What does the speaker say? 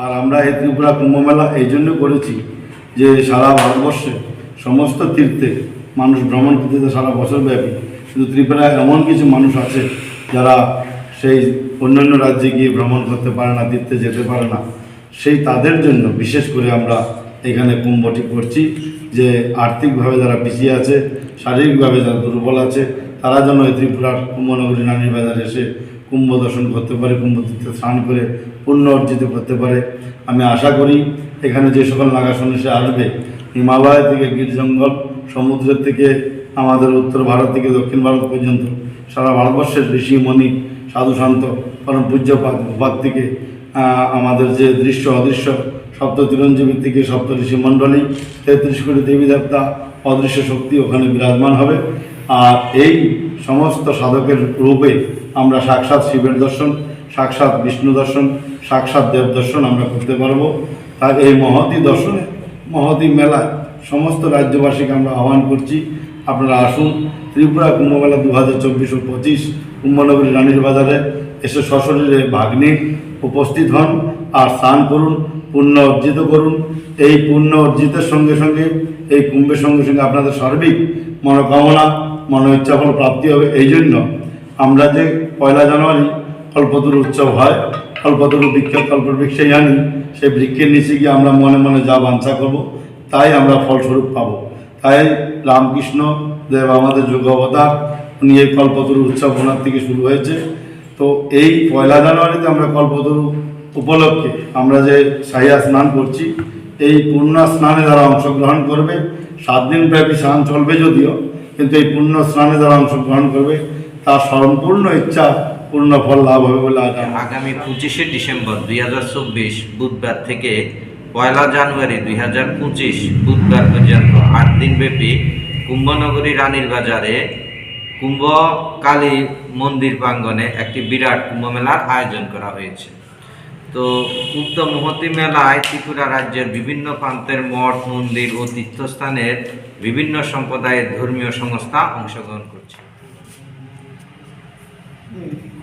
আর আমরা এই ত্রিপুরা কুম্ভ মেলা এই জন্য করেছি যে সারা ভারতবর্ষে সমস্ত তীর্থে মানুষ ভ্রমণ করতে সারা বছর ব্যাপী কিন্তু ত্রিপুরায় এমন কিছু মানুষ আছে যারা সেই অন্যান্য রাজ্যে গিয়ে ভ্রমণ করতে পারে না, তীর্থে যেতে পারে না। সেই তাদের জন্য বিশেষ করে আমরা এখানে কুম্ভটি করছি যে আর্থিকভাবে যারা পিছিয়ে আছে, শারীরিকভাবে যারা দুর্বল আছে, তারা যেন এই ত্রিপুরার কুম্ভনগরী রানীর বাজারে এসে কুম্ভ দর্শন করতে পারে, কুম্ভ তীর্থে স্নান করে পুণ্য অর্জিত করতে পারে। আমি আশা করি এখানে যে সকল নাগা সন্ন্যাসী আসবে, হিমালয় থেকে গির জঙ্গল সমুদ্রের থেকে আমাদের উত্তর ভারত থেকে দক্ষিণ ভারত পর্যন্ত, সারা ভারতবর্ষের ঋষি মণি সাধু শান্ত পরম ভূপাত থেকে আমাদের যে দৃশ্য, অদৃশ্য সপ্ত চিরঞ্জীবী থেকে সপ্ত ঋষি মণ্ডলী, তেত্রিশ কোটি দেবী দেবতা, অদৃশ্য শক্তি ওখানে বিরাজমান হবে। আর এই সমস্ত সাধকের রূপে আমরা সাক্ষাৎ শিবের দর্শন, সাক্ষাৎ বিষ্ণু দর্শন, সাক্ষাৎ দেব দর্শন আমরা করতে পারব। তার এই মহতি দর্শনে, মহতি মেলা সমস্ত রাজ্যবাসীকে আমরা আহ্বান করছি। আপনারা আসুন, ত্রিপুরা কুম্ভমেলা দু হাজার চব্বিশ ও পঁচিশ কুম্ভনগরী রানীর বাজারে এসে সশরীরে ভাগ্নি উপস্থিত হন আর স্নান করুন, পুণ্য অর্জিত করুন। এই পুণ্য অর্জিতের সঙ্গে সঙ্গে, এই কুম্ভের সঙ্গে সঙ্গে আপনাদের সার্বিক মনোকামনা মনো ইচ্ছাফল প্রাপ্তি হবে। এই জন্য আমরা যে পয়লা জানুয়ারি কল্পতরু উৎসব হয়, কল্পতরু বৃক্ষ কল্পবৃক্ষে জানি সেই বৃক্ষের নিচে গিয়ে আমরা মনে মনে যা বাঞ্ছা করব, তাই আমরা ফলস্বরূপ পাব। তাই রামকৃষ্ণ দেব আমাদের যোগ অবতার, উনি এই কল্পতরু উৎসব ওনার থেকে শুরু হয়েছে। তো এই পয়লা জানুয়ারিতে আমরা কল্পতরু উপলক্ষে আমরা যে সাহিয়া স্নান করছি, এই পূর্ণ স্নানে যারা অংশগ্রহণ করবে, সাত দিন ব্যাপী স্নান চলবে যদিও, কিন্তু এই পূর্ণ স্নানে যারা অংশগ্রহণ করবে তার সম্পূর্ণ ইচ্ছা পূর্ণ ফল লাভ হবে বলে আগামী পঁচিশে ডিসেম্বর দুই হাজার চব্বিশ বুধবার থেকে পয়লা জানুয়ারি দুই হাজার পঁচিশ বুধবার পর্যন্ত আট দিনব্যাপী কুম্ভনগরী রানীর বাজারে কুম্ভ কালী মন্দির প্রাঙ্গনে একটি বিরাট কুম্ভ মেলার আয়োজন করা হয়েছে। তো উক্ত মহতি মেলায় ত্রিপুরা রাজ্যের বিভিন্ন প্রান্তের মঠ, মন্দির ও তীর্থস্থানের বিভিন্ন সম্প্রদায়ের ধর্মীয় সংস্থা অংশগ্রহণ করছে। 嗯。